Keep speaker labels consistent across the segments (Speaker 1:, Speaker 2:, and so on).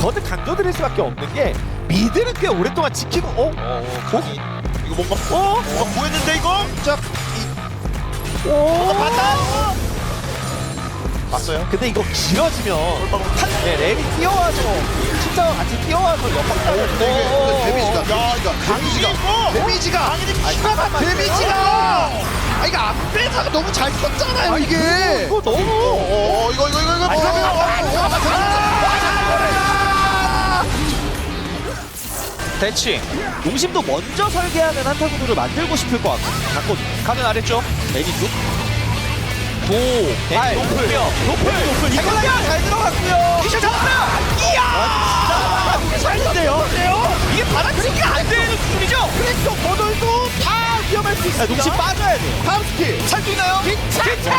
Speaker 1: 더는 강조드릴 수밖에 없는 게 미드는 꽤 오랫동안 지키고 어?
Speaker 2: 어, 거기 이거 뭔가
Speaker 1: 어?
Speaker 2: 뭔가 보였는데 이거? 자,
Speaker 1: 오?
Speaker 2: 봤다. 봤어요?
Speaker 1: 근데 이거 길어지면 네, 랩이 뛰어와서 진짜 같이 뛰어와서 역할을
Speaker 2: 근데 이게
Speaker 1: 어,
Speaker 2: 데미지가,
Speaker 1: 어,
Speaker 2: 데미지가, 데미지가, 데미지가,
Speaker 1: 기가 막혀.
Speaker 2: 데미지가. 아 이거 앞에다가 너무 잘 컸잖아요 이게.
Speaker 1: 이거 너무
Speaker 2: 어, 이거 이거 이거 이거.
Speaker 1: 아니, 잠깐만. 대치 용심도 먼저 설계하는 한타 구도를 만들고 싶을 것 같고. 같거든요 가면 아랬죠 애니 쪽. 도, 애니 높을. 높을. 높을. 이거 잘 들어갔고요. 기셔 잡았다 이야! 진짜. 잘인데요? 이게 받아치기가 안 되는 수준이죠? 그래서 버돌도 다 위험할 수 있어요 용심 빠져야 돼요. 다음 스킬. 살수 있나요? 기차 기차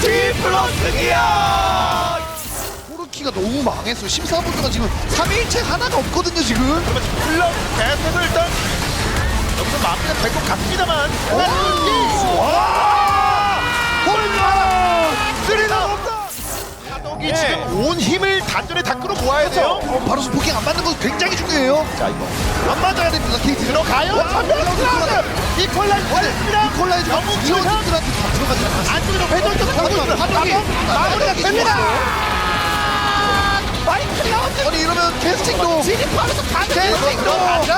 Speaker 1: 디플러스 기어
Speaker 2: 코르키가 너무 망했어. 14분 동안 지금 3일째 하나가 없거든요 지금.
Speaker 3: 그러면 플러 계속해서 일단 여기서 마무리가 될 것 같습니다만.
Speaker 2: 와! 홀라!
Speaker 3: 쓰리다 하덕이 지금 온 힘을 단전에 다 끌어모아야 돼요
Speaker 2: 어, 바로 스포킹 안 맞는 거 굉장히 중요해요.
Speaker 1: 자 이거.
Speaker 2: 안 맞아야 됩니다. KT
Speaker 3: 들어가요?
Speaker 2: 이 콜라이즈 됐습니다. 이 콜라이즈
Speaker 3: 영웅
Speaker 2: 이원들한테 다 들어가지 않았어요.
Speaker 3: 안쪽으로 회전도
Speaker 2: 하지만 하덕이
Speaker 3: 마무리가 됩니다
Speaker 2: 이러면 캐스팅도
Speaker 3: 진입하면서 가는
Speaker 2: 캐스팅도
Speaker 3: 완전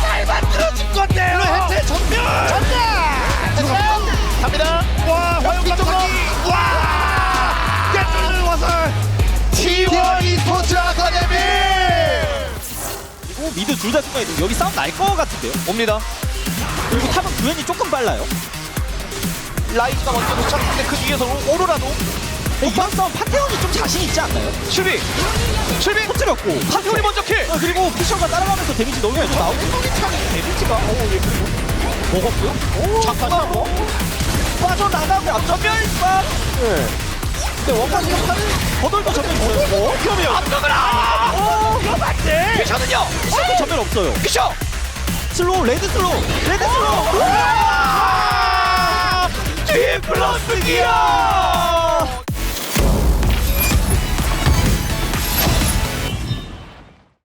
Speaker 3: 잘 만들어진 건데요. 해체 전면 전면 갑니다. 와 화염 쪽으로. 와. 깨뚫는 화살
Speaker 2: T1 e스포츠 아카데미.
Speaker 1: 그리고 미드 둘다 중간에 있고 여기 싸움 날것 같은데요? 옵니다. 그리고 탑은 구현이 조금 빨라요. 라이즈가 먼저 도착했는데 그 뒤에서 오로라도 어, 이번 싸움 판테온이 좀 자신 있지 않나요? 슈비! 슈비! 터뜨렸고 판테온이 먼저 킬! 어, 그리고 피셔가 따라가면서 데미지 너무 계속 나오고 참 데미지가 어, 예, 그리고 먹었고요? 오, 잠깐만 뭐 빠져나가고 앞전멸 네. 근데 원관이가 팔을 거덜도 전면 있어요 어? 위험해요 앞서거라! 오! 이거 맞지? 피셔는요! 피셔도 전면 없어요 피셔! 슬로우 레드 슬로우 레드 슬로우 우와! Yeah.